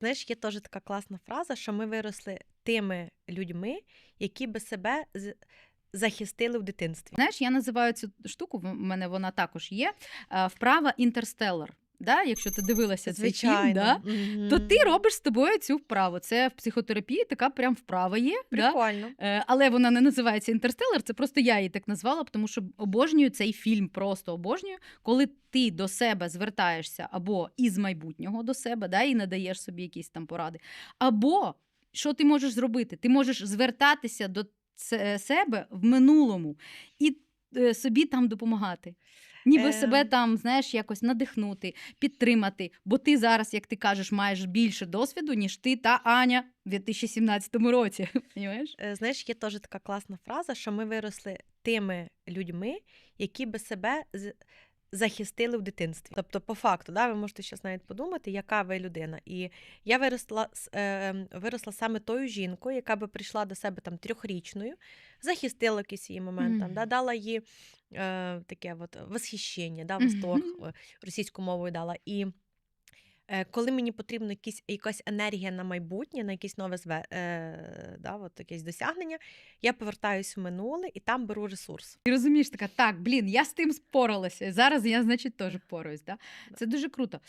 Знаєш, є теж така класна фраза, що ми виросли тими людьми, які би себе захистили в дитинстві. Знаєш, я називаю цю штуку, в мене вона також є. е, Вправа інтерстелар. Да? Якщо ти дивилася цей фільм, да? Мгм. то ти робиш з тобою цю вправу. Це в психотерапії така прям вправа є. Да? Прикольно. Е, Але вона не називається інтерстелар. Це просто я її так назвала, тому що обожнюю цей фільм, просто обожнюю, коли ти до себе звертаєшся або із майбутнього до себе, да, і надаєш собі якісь там поради. Або що ти можеш зробити? Ти можеш звертатися до себе в минулому і собі там допомагати. Ніби е... себе там, знаєш, якось надихнути, підтримати. Бо ти зараз, як ти кажеш, маєш більше досвіду, ніж ти та Аня в 2017 році. Понімаєш? Е, Знаєш, є теж така класна фраза, що ми виросли тими людьми, які би себе захистили в дитинстві. Тобто, по факту, да, ви можете зараз навіть подумати, яка ви людина. І я виросла, е, виросла саме тою жінкою, яка би прийшла до себе там трьохрічною, захистила якийсь її момент, там, да, дала їй е, таке от восхищення, да, восторг, mm-hmm. російською мовою дала. І е, коли мені потрібна якісь, якась енергія на майбутнє, на якесь нове зве, е, да, от якесь досягнення, я повертаюсь в минуле і там беру ресурс. Ти розумієш така, так, блін, я з тим споралася. Зараз я, значить, теж пораюсь. Да? Да. Це дуже круто.